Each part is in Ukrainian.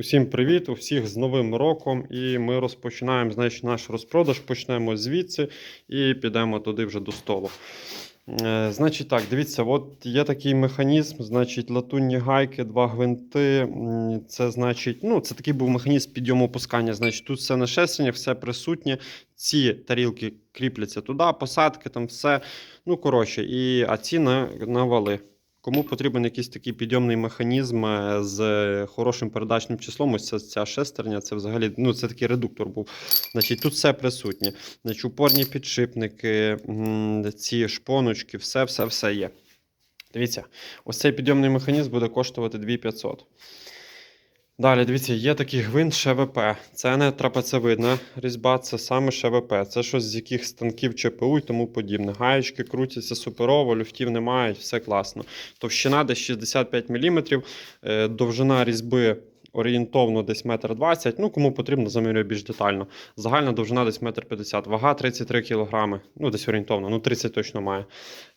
Усім привіт, усіх з Новим роком. І ми розпочинаємо значить, наш розпродаж. Почнемо звідси і підемо туди вже до столу. Е, значить так, дивіться, от є такий механізм, значить, латунні гайки, два гвинти. Це значить, ну, це такий був механізм підйому опускання. Значить, тут все на шестернях, все присутнє. Ці тарілки кріпляться туди, посадки, там все. Ну, коротше, і, а ці на, на вали. Кому потрібен якийсь такий підйомний механізм е, з хорошим передачним числом, ось ця, ця шестерня, це взагалі ну, це такий редуктор був. Значить, тут все присутнє. Значить, упорні підшипники, ці шпоночки, все, все, все є. Дивіться, ось цей підйомний механізм буде коштувати 2500. Далі, дивіться, є такий гвинт ШВП. Це не трапецевидна різьба, це саме ШВП. Це щось з яких станків ЧПУ і тому подібне. Гаєчки крутяться суперово, люфтів немає, все класно. Товщина десь 65 мм, е, довжина різьби орієнтовно десь 1,20 м. Ну, кому потрібно, замірюю більш детально. Загальна довжина десь 1,50 м. Вага 33 кг. Ну, десь орієнтовно, ну 30 точно має.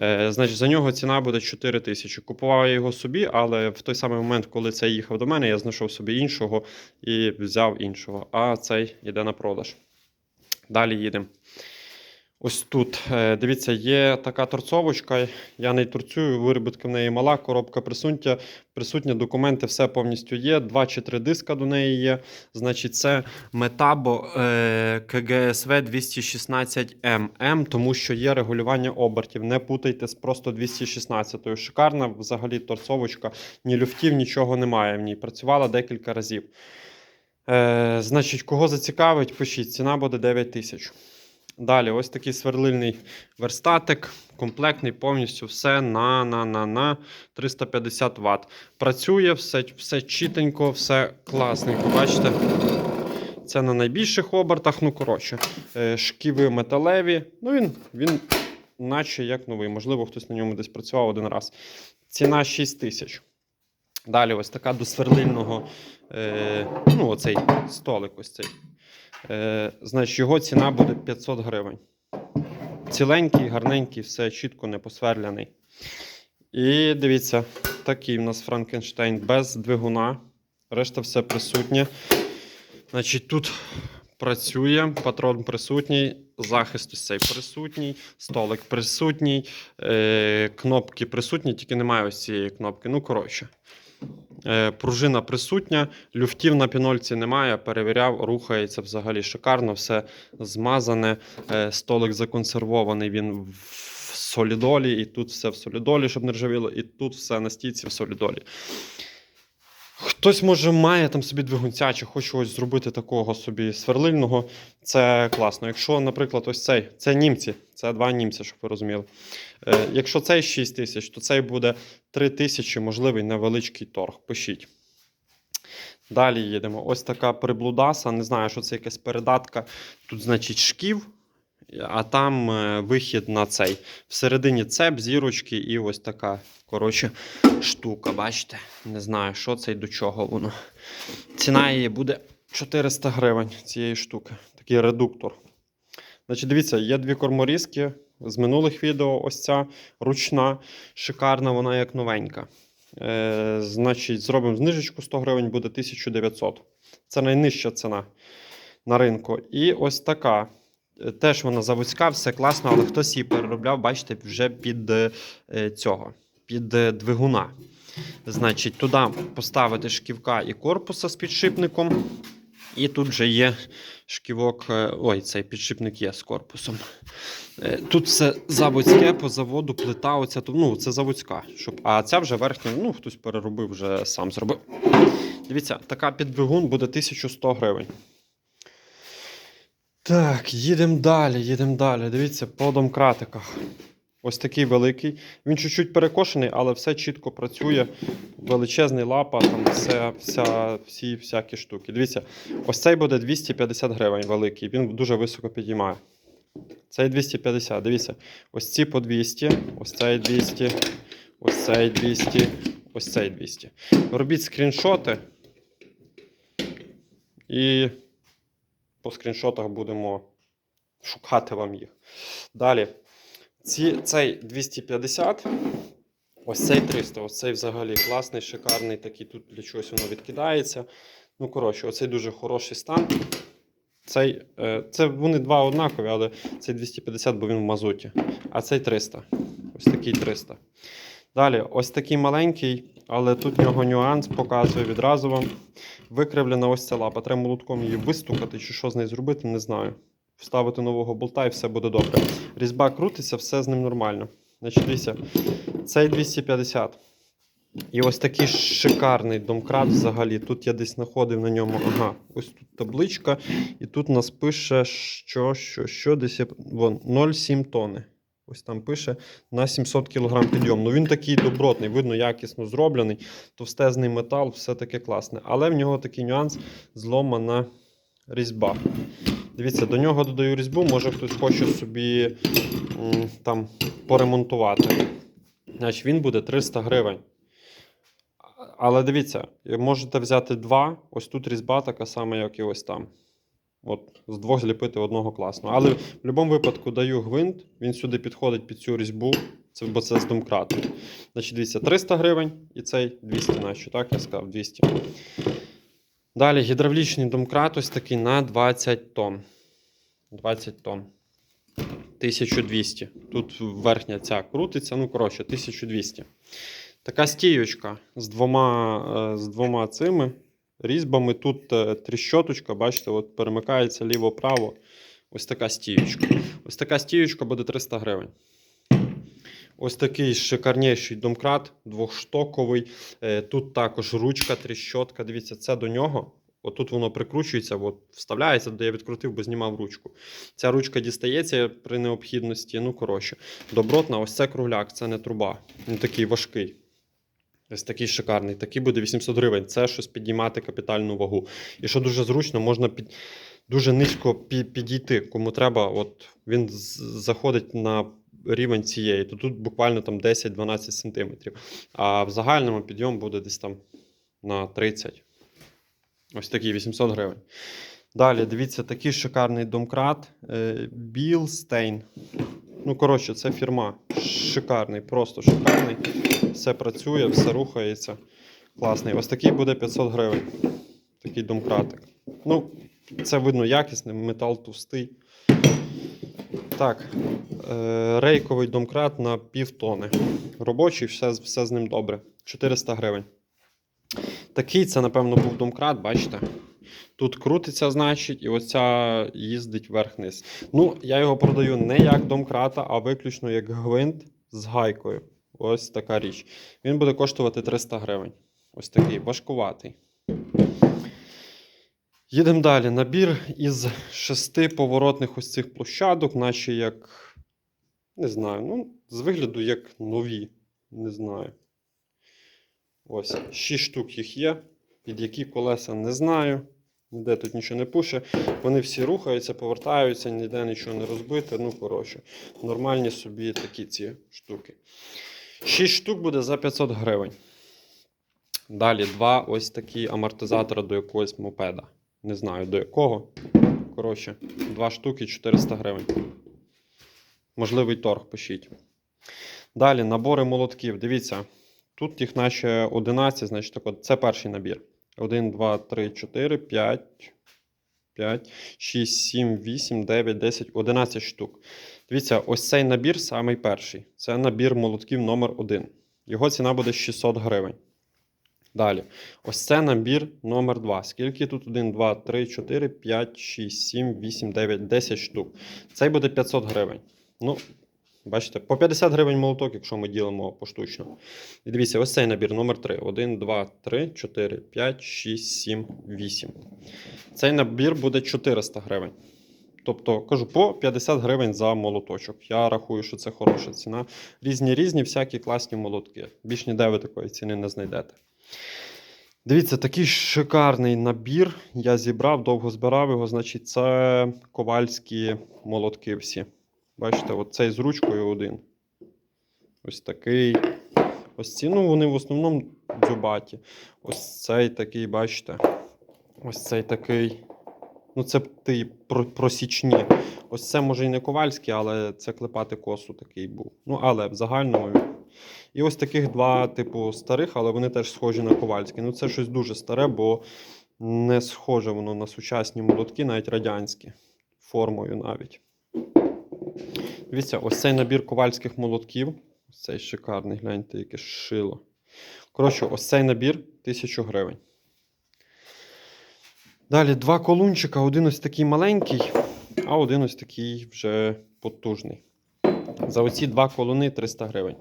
Е, значить, за нього ціна буде 4 тисячі. Купував я його собі, але в той самий момент, коли цей їхав до мене, я знайшов собі іншого і взяв іншого. А цей йде на продаж. Далі їдемо. Ось тут, е, дивіться, є така торцовочка. Я не торцюю, виробітка в неї мала, коробка присутня, присутня, документи, все повністю є. Два чи три диска до неї є. Значить, це Metabo КГСВ 216ММ, тому що є регулювання обертів. Не путайте з просто 216-ю. Шикарна взагалі торцовочка, ні люфтів, нічого немає в ній. Працювала декілька разів. Е, значить, кого зацікавить, пишіть. Ціна буде 9 тисяч. Далі, ось такий сверлильний верстатик, комплектний, повністю все на, на, на, на 350 Вт. Працює все, все чітенько, все класненько. Бачите? Це на найбільших обертах. Ну, коротше, е, шківи металеві. Ну, він, він наче як новий. Можливо, хтось на ньому десь працював один раз. Ціна 6 тисяч. Далі, ось така до сверлильного, е, ну, оцей столик, ось цей. Е, значить, його ціна буде 500 гривень. Ціленький, гарненький, все чітко не посверляний. І дивіться, такий у нас Франкенштейн без двигуна. Решта все присутнє. Значить, тут працює, патрон присутній, захист ось цей присутній, столик присутній, е, кнопки присутні, тільки немає ось цієї кнопки. Ну, коротше. Е, Пружина присутня, люфтів на пінольці немає. Перевіряв, рухається взагалі шикарно, все змазане. Е, Столик законсервований, він в солідолі, і тут все в солідолі, щоб не ржавіло, і тут все на стійці в солідолі. Хтось, може, має там собі двигунця, чи хоче ось зробити такого собі сверлильного. Це класно. Якщо, наприклад, ось цей, це німці, це два німці, щоб ви розуміли. Е, якщо цей 6 тисяч, то цей буде 3 тисячі, можливий невеличкий торг. Пишіть. Далі їдемо. Ось така приблудаса. Не знаю, що це якась передатка. Тут, значить, шків, а там е, вихід на цей. Всередині цеп, зірочки і ось така, коротше, штука. Бачите? Не знаю, що це і до чого воно. Ціна її буде 400 гривень цієї штуки. Такий редуктор. Значить, дивіться, є дві корморізки з минулих відео. Ось ця ручна, шикарна, вона як новенька. Е, значить, зробимо знижечку 100 гривень, буде 1900. Це найнижча ціна на ринку. І ось така. Е, Теж вона заводська, все класно, але хтось її переробляв, бачите, вже під е, цього, під е, двигуна. Значить, туди поставити шківка і корпуса з підшипником. І тут вже є шківок. Ой, цей підшипник є з корпусом. Тут все заводське по заводу, плита. Оця, ну, це заводська. Щоб, а ця вже верхня, ну, хтось переробив, вже сам зробив. Дивіться, така під двигун буде 1100 гривень. Так, їдемо далі, їдемо далі. Дивіться, по домкратиках. Ось такий великий. Він чуть-чуть перекошений, але все чітко працює. Величезний лапа, там все, вся, всі всякі штуки. Дивіться, ось цей буде 250 гривень великий. Він дуже високо підіймає. Цей 250. Дивіться, ось ці по 200, ось цей 200, ось цей 200, ось цей 200. Робіть скріншоти. І по скріншотах будемо шукати вам їх. Далі. Ці, цей 250. Ось цей 300, ось цей взагалі класний, шикарний, такий тут для чогось воно відкидається. Ну, коротше, оцей дуже хороший стан. Цей, е, це вони два однакові, але цей 250, бо він в мазуті. А цей 300. Ось такий 300. Далі, ось такий маленький, але тут в нього нюанс показує відразу вам. Викривлена ось ця лапа. Треба молотком її вистукати чи що з нею зробити, не знаю. Вставити нового болта і все буде добре. Різьба крутиться, все з ним нормально. Значить, дивіться, цей 250. І ось такий шикарний домкрат взагалі. Тут я десь знаходив на ньому. Ага, ось тут табличка. І тут нас пише, що, що, що десь. Вон, 0,7 тонни. Ось там пише на 700 кг підйом. Ну він такий добротний, видно, якісно зроблений. Товстезний метал, все таке класне. Але в нього такий нюанс зломана різьба. Дивіться, до нього додаю різьбу, може хтось хоче собі там поремонтувати. Значить, він буде 300 гривень. Але дивіться, можете взяти два. Ось тут різьба така сама, як і ось там. От, з двох зліпити одного класно. Але в будь-якому випадку даю гвинт, він сюди підходить під цю різьбу, це, бо це з домкрату. Значить, дивіться, 300 гривень і цей 200, наче, так я сказав, 200. Далі гідравлічний домкрат ось такий на 20 тонн. 20 тонн. 1200. Тут верхня ця крутиться, ну, коротше, 1200. Така стіючка з двома, е, з двома цими різьбами. Тут е, тріщоточка, бачите, от перемикається ліво-право. Ось така стіючка. Ось така стіючка буде 300 гривень. Ось такий шикарніший домкрат, двохштоковий. Е, Тут також ручка, тріщотка. Дивіться, це до нього. Отут воно прикручується, от вставляється, де я відкрутив, бо знімав ручку. Ця ручка дістається при необхідності. Ну, коротше, добротна, ось це кругляк, це не труба. Він такий важкий. Ось такий шикарний. Такий буде 800 гривень. Це щось підіймати капітальну вагу. І що дуже зручно, можна під, дуже низько пі- підійти. Кому треба, от він заходить на рівень цієї, то тут буквально там 10-12 см. А в загальному підйом буде десь там на 30. Ось такий 800 гривень. Далі, дивіться, такий шикарний домкрат. е, Білстейн. Ну, коротше, це фірма. Шикарний, просто шикарний. Все працює, все рухається. Класний. Ось такий буде 500 гривень. Такий домкратик. Ну, це видно якісний, метал товстий. Так, е, рейковий домкрат на півтони. Робочий, все, все з ним добре. 400 гривень. Такий це, напевно, був домкрат, бачите? Тут крутиться, значить, і оця їздить вверх-вниз. Ну, я його продаю не як домкрата, а виключно як гвинт з гайкою. Ось така річ. Він буде коштувати 300 гривень. Ось такий важкуватий. Їдемо далі. Набір із шести поворотних ось цих площадок, наче як. Не знаю, ну, з вигляду як нові. Не знаю. Ось, 6 штук їх є. Під які колеса не знаю. Ніде тут нічого не пише. Вони всі рухаються, повертаються, ніде нічого не розбите. Ну, коротше, нормальні собі такі ці штуки. 6 штук буде за 500 гривень. Далі два ось такі амортизатори до якогось мопеда. Не знаю до якого. Коротше, два штуки 400 гривень. Можливий торг пишіть. Далі набори молотків. Дивіться, тут їх наче 11, значить, так от, це перший набір. 1, 2, 3, 4, 5, 5, 6, 7, 8, 9, 10, 11 штук. Дивіться, ось цей набір самий перший. Це набір молотків номер 1 Його ціна буде 600 гривень. Далі. Ось це набір номер 2 Скільки тут? 1, 2, 3, 4, 5, 6, 7, 8, 9, 10 штук. Цей буде 500 гривень. Ну, бачите, по 50 гривень молоток, якщо ми ділимо поштучно. І дивіться, ось цей набір номер 3 1, 2, 3, 4, 5, 6, 7, 8. Цей набір буде 400 гривень. Тобто, кажу, по 50 гривень за молоточок. Я рахую, що це хороша ціна. Різні різні, всякі класні молотки. Більш ніде ви такої ціни не знайдете. Дивіться, такий шикарний набір. Я зібрав, довго збирав його. Значить, це ковальські молотки всі. Бачите, от цей з ручкою один. Ось такий. Ось ці, ну, вони в основному дзюбаті. Ось цей такий, бачите. Ось цей такий. Ну, це ті про- просічні. Ось це може і не ковальський, але це клепати косу такий був. Ну, але в загальному. І ось таких два, типу, старих, але вони теж схожі на ковальські. Ну, це щось дуже старе, бо не схоже воно на сучасні молотки, навіть радянські, формою навіть. Дивіться, ось цей набір ковальських молотків. Ось цей шикарний, гляньте, яке шило. Коротше, ось цей набір 1000 гривень. Далі два колунчика, один ось такий маленький, а один ось такий вже потужний. За оці два колуни 300 гривень.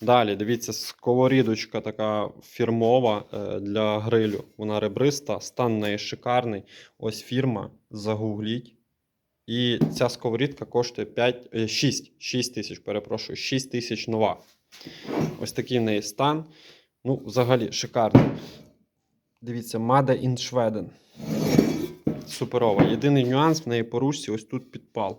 Далі, дивіться, сковорідочка така фірмова е, для грилю. Вона ребриста, стан неї шикарний. Ось фірма, загугліть. І ця сковорідка коштує 5, е, 6, 6 тисяч, перепрошую, 6 тисяч нова. Ось такий в неї стан. Ну, взагалі, шикарний. Дивіться, Made in. Суперова. Єдиний нюанс в неї по ручці ось тут підпал.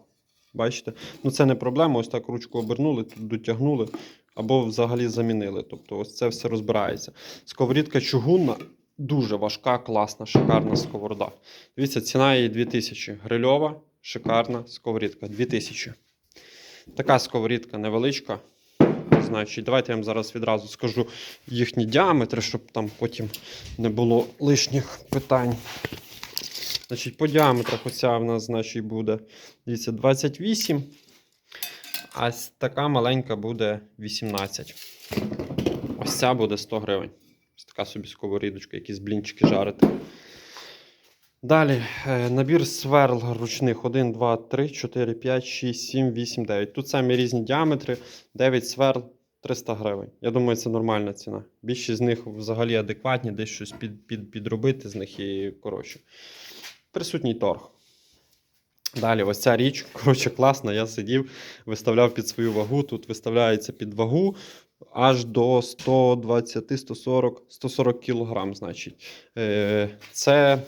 Бачите? Ну це не проблема. Ось так ручку обернули, тут дотягнули або взагалі замінили. Тобто ось це все розбирається. Сковорідка чугунна, дуже важка, класна, шикарна сковорода. Дивіться, ціна її 2000. Грильова, шикарна сковорідка. 2000. Така сковорідка невеличка. Значить, давайте я вам зараз відразу скажу їхні діаметри, щоб там потім не було лишніх питань. Значить, по діаметрах оця в нас значить, буде дивіться, 28, а така маленька буде 18. Ось ця буде 100 гривень. Ось така собі сковорідочка, якісь блінчики жарити. Далі е, набір сверл ручних 1, 2, 3, 4, 5, 6, 7, 8, 9. Тут самі різні діаметри. 9 сверл 300 гривень. Я думаю, це нормальна ціна. Більшість з них взагалі адекватні, десь щось під, під, підробити з них і коротше. Присутній торг. Далі, ось ця річ, коротше, класна. Я сидів, виставляв під свою вагу. Тут виставляється під вагу аж до 120, 140, 140 кг, значить. Е, Це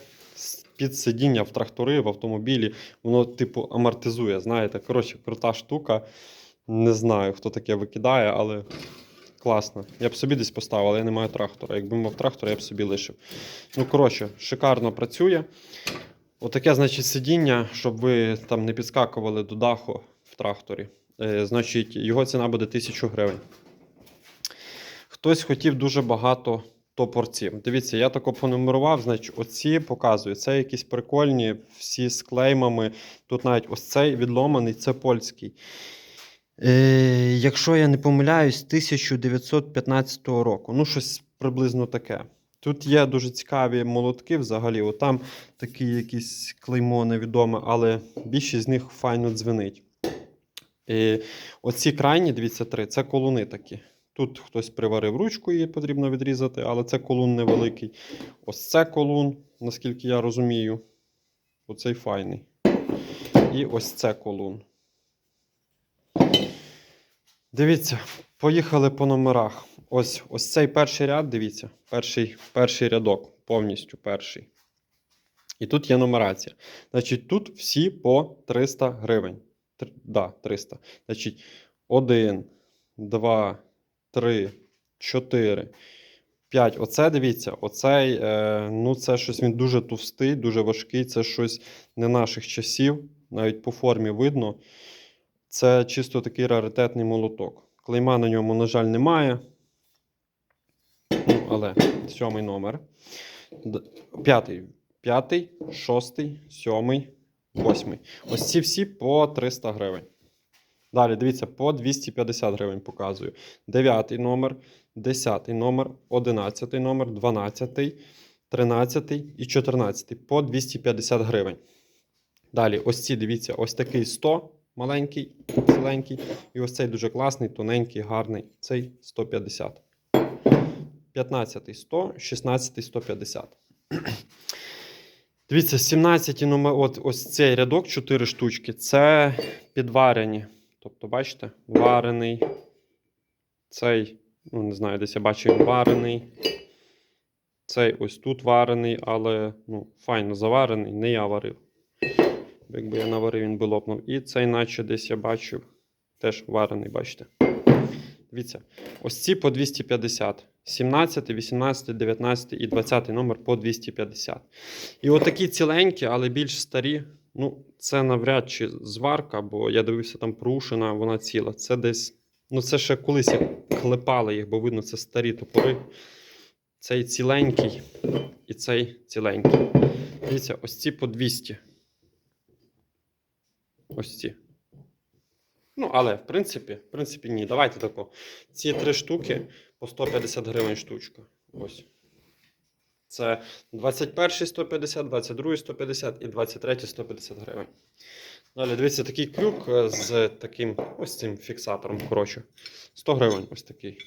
під сидіння в трактори, в автомобілі, воно, типу, амортизує. Знаєте, коротше, крута штука. Не знаю, хто таке викидає, але класно. Я б собі десь поставив, але я не маю трактора. Якби мав трактор, я б собі лишив. Ну, коротше, шикарно працює. Отаке, значить, сидіння, щоб ви там не підскакували до даху в тракторі. Е, значить, його ціна буде 1000 гривень. Хтось хотів дуже багато топорців. Дивіться, я тако понумерував, значить, оці показую. Це якісь прикольні, всі з клеймами. Тут навіть ось цей відломаний, це польський. Е, якщо я не помиляюсь, 1915 року. Ну, щось приблизно таке. Тут є дуже цікаві молотки взагалі. От там такі якісь клеймо невідоме, але більшість з них файно дзвенить. І оці крайні, дивіться, три, це колуни такі. Тут хтось приварив ручку, її потрібно відрізати, але це колун невеликий. Ось це колун, наскільки я розумію. Оцей файний. І ось це колун. Дивіться, поїхали по номерах. Ось, ось цей перший ряд, дивіться, перший, перший рядок, повністю перший. І тут є нумерація. Значить, тут всі по 300 гривень. Тр- да, 300. Значить, 1, 2, 3, 4, 5. Оце дивіться, оцей, е, ну це щось він дуже товстий, дуже важкий. Це щось не наших часів, навіть по формі видно. Це чисто такий раритетний молоток. Клейма на ньому, на жаль, немає. Ну, але сьомий номер. П'ятий. П'ятий, шостий, сьомий, восьмий. Ось ці всі по 300 гривень. Далі, дивіться, по 250 гривень показую. Дев'ятий номер, десятий номер, одинадцятий номер, дванадцятий, тринадцятий і чотирнадцятий по 250 гривень. Далі, ось ці, дивіться, ось такий 100 маленький, ціленький. І ось цей дуже класний, тоненький, гарний. Цей 150. 15 100, 16 150. Дивіться, 17 номер, от ось цей рядок, 4 штучки, це підварені. Тобто, бачите, варений. Цей, ну не знаю, десь я бачив варений. Цей ось тут варений, але ну, файно заварений, не я варив. Якби я наварив, він би лопнув. І цей, наче десь я бачив, теж варений, бачите. Дивіться, ось ці по 250. 17, 18, 19 і 20 номер по 250. І отакі ціленькі, але більш старі. Ну, це навряд чи зварка, бо я дивився там прушина, вона ціла. Це десь Ну, це ще колись як клепали їх, бо видно, це старі топори. Цей ціленький і цей ціленький. Дивіться, ось ці по 200. Ось ці. Ну, але в принципі, в принципі, ні. Давайте тако. Ці три штуки по 150 гривень штучка. Ось. Це 21 150, 22 150 і 23 150 гривень. Далі, дивіться, такий крюк е, з таким ось цим фіксатором. Коротше, 100 гривень ось такий.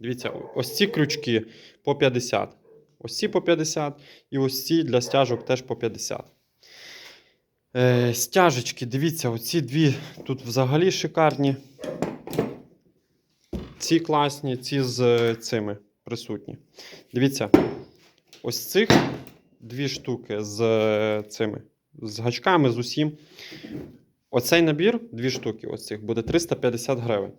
Дивіться, ось ці крючки по 50. Ось ці по 50, і ось ці для стяжок теж по 50. Е, стяжечки, дивіться, оці дві тут взагалі шикарні. Ці класні, ці з е, цими присутні. Дивіться, ось цих дві штуки з е, цими, з гачками, з усім. Оцей набір, дві штуки, ось буде 350 гривень.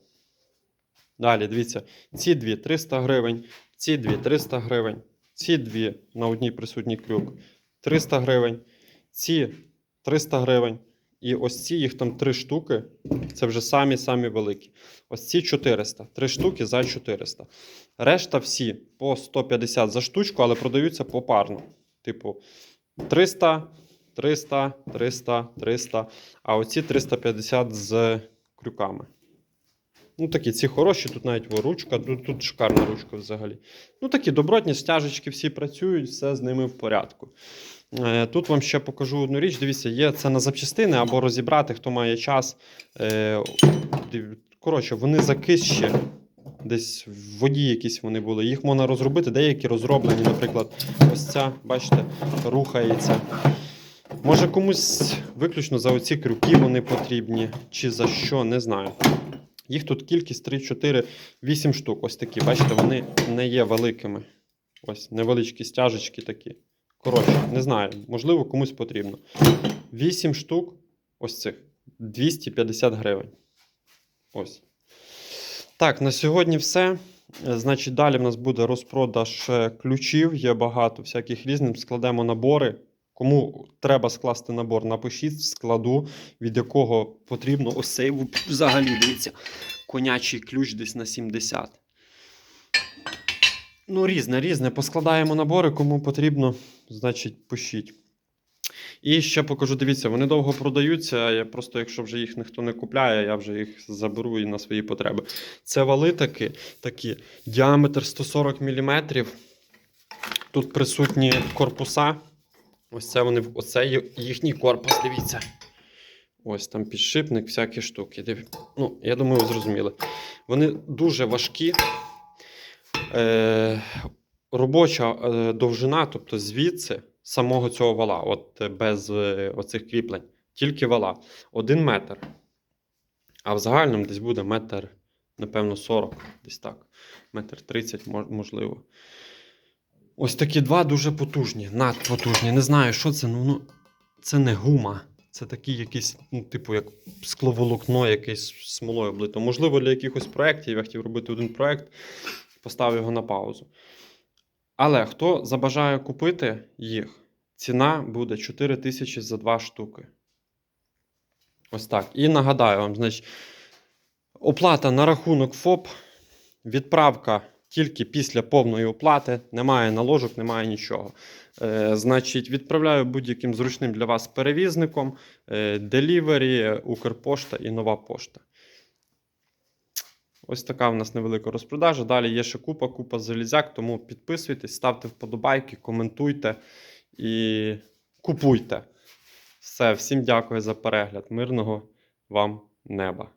Далі, дивіться, ці дві 300 гривень, ці дві 300 гривень, ці дві на одній присутній крюк 300 гривень, ці 300 гривень. І ось ці їх там три штуки. Це вже самі-самі великі. Ось ці 400. Три штуки за 400. Решта всі по 150 за штучку, але продаються попарно. Типу 300, 300, 300, 300. А оці 350 з крюками. Ну, такі, ці хороші, тут навіть во, ручка, тут, тут шикарна ручка взагалі. Ну, такі добротні стяжечки всі працюють, все з ними в порядку. Е, Тут вам ще покажу одну річ. Дивіться, є це на запчастини або розібрати, хто має час. Е, Коротше, вони закисші, десь в воді якісь вони були. Їх можна розробити, деякі розроблені, наприклад, ось ця, бачите, рухається. Може комусь виключно за оці крюки вони потрібні, чи за що, не знаю. Їх тут кількість 3, 4, 8 штук. Ось такі, бачите, вони не є великими. Ось невеличкі стяжечки такі. Коротше, не знаю, можливо, комусь потрібно. 8 штук, ось цих 250 гривень. Ось. Так, на сьогодні все. Значить, далі в нас буде розпродаж е, ключів. Є багато всяких різних. Складемо набори. Кому треба скласти набор, напишіть складу, від якого потрібно ось цей взагалі, дивіться, конячий ключ десь на 70. Ну, різне, різне. Поскладаємо набори, кому потрібно, значить, пишіть. І ще покажу, дивіться, вони довго продаються. Я просто, якщо вже їх ніхто не купляє, я вже їх заберу і на свої потреби. Це вали такі, такі діаметр 140 мм. Тут присутні корпуса. Ось це вони, оце їхній корпус, дивіться. Ось там підшипник, всякі штуки. Ну, я думаю, ви зрозуміли. Вони дуже важкі. Е, робоча е, довжина, тобто звідси самого цього вала, от е, без е, оцих кріплень, тільки вала, один метр. А в загальному десь буде метр, напевно, 40, десь так. Метр 30, можливо. Ось такі два дуже потужні, надпотужні. Не знаю, що це. Ну, ну це не гума. Це такий якийсь, ну, типу, як скловолокно, якесь смолою облито. Можливо, для якихось проєктів. Я хотів робити один проєкт, поставив його на паузу. Але хто забажає купити їх, ціна буде 4 тисячі за два штуки. Ось так. І нагадаю вам, значить, оплата на рахунок ФОП, відправка тільки після повної оплати, немає наложок, немає нічого. Е, значить, відправляю будь-яким зручним для вас перевізником, е, Delivery, Укрпошта і нова пошта. Ось така в нас невелика розпродажа. Далі є ще купа, купа залізяк, тому підписуйтесь, ставте вподобайки, коментуйте і купуйте. Все, всім дякую за перегляд. Мирного вам неба!